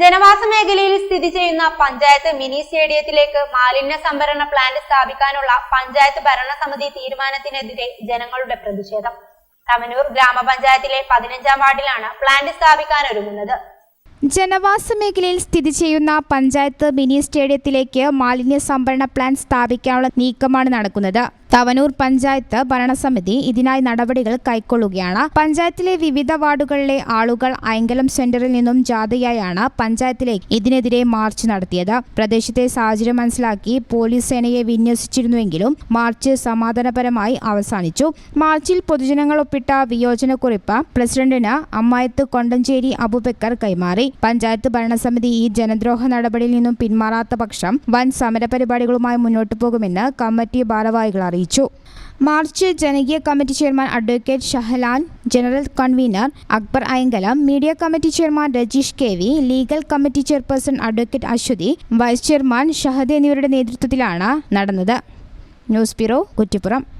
ജനവാസ മേഖലയിൽ സ്ഥിതി ചെയ്യുന്ന പഞ്ചായത്ത് മിനി സ്റ്റേഡിയത്തിലേക്ക് മാലിന്യ സംഭരണ പ്ലാന്റ് സ്ഥാപിക്കാനുള്ള പഞ്ചായത്ത് ഭരണസമിതി തീരുമാനത്തിനെതിരെ ജനങ്ങളുടെ പ്രതിഷേധം. തമനൂർ ഗ്രാമപഞ്ചായത്തിലെ പതിനഞ്ചാം വാർഡിലാണ് പ്ലാന്റ് സ്ഥാപിക്കാനൊരുങ്ങുന്നത് ജനവാസ മേഖലയിൽ സ്ഥിതി ചെയ്യുന്ന പഞ്ചായത്ത് മിനി സ്റ്റേഡിയത്തിലേക്ക് മാലിന്യ സംഭരണ പ്ലാന്റ് സ്ഥാപിക്കാനുള്ള നീക്കമാണ് നടക്കുന്നത്. തവനൂർ പഞ്ചായത്ത് ഭരണസമിതി ഇതിനായി നടപടികൾ കൈക്കൊള്ളുകയാണ്. പഞ്ചായത്തിലെ വിവിധ വാർഡുകളിലെ ആളുകൾ അയങ്കലം സെന്ററിൽ നിന്നും ജാഥയായാണ് പഞ്ചായത്തിലേക്ക് ഇതിനെതിരെ മാർച്ച് നടത്തിയത്. പ്രദേശത്തെ സാഹചര്യം മനസ്സിലാക്കി പോലീസ് സേനയെ വിന്യസിച്ചിരുന്നുവെങ്കിലും മാർച്ച് സമാധാനപരമായി അവസാനിച്ചു. മാർച്ചിൽ പൊതുജനങ്ങൾ ഒപ്പിട്ട വിയോജനക്കുറിപ്പ് പ്രസിഡന്റിന് അമ്മായത്ത് കൊണ്ടഞ്ചേരി അബുബക്കർ കൈമാറി. പഞ്ചായത്ത് ഭരണസമിതി ഈ ജനദ്രോഹ നടപടിയിൽ നിന്നും പിന്മാറാത്ത പക്ഷം വൻ സമരപരിപാടികളുമായി മുന്നോട്ടു പോകുമെന്ന് കമ്മിറ്റി ഭാരവാഹികൾ അറിയിച്ചു. മാർച്ച് ജനകീയ committee chairman advocate Shahalan general convener Akbar Ayankalam media committee chairman Rajeesh K V legal committee chairperson advocate Aswathi vice chairman Shahad എന്നിവരുടെ നേതൃത്വത്തിലാണ് നടന്നത്. News bureau Kuttippuram.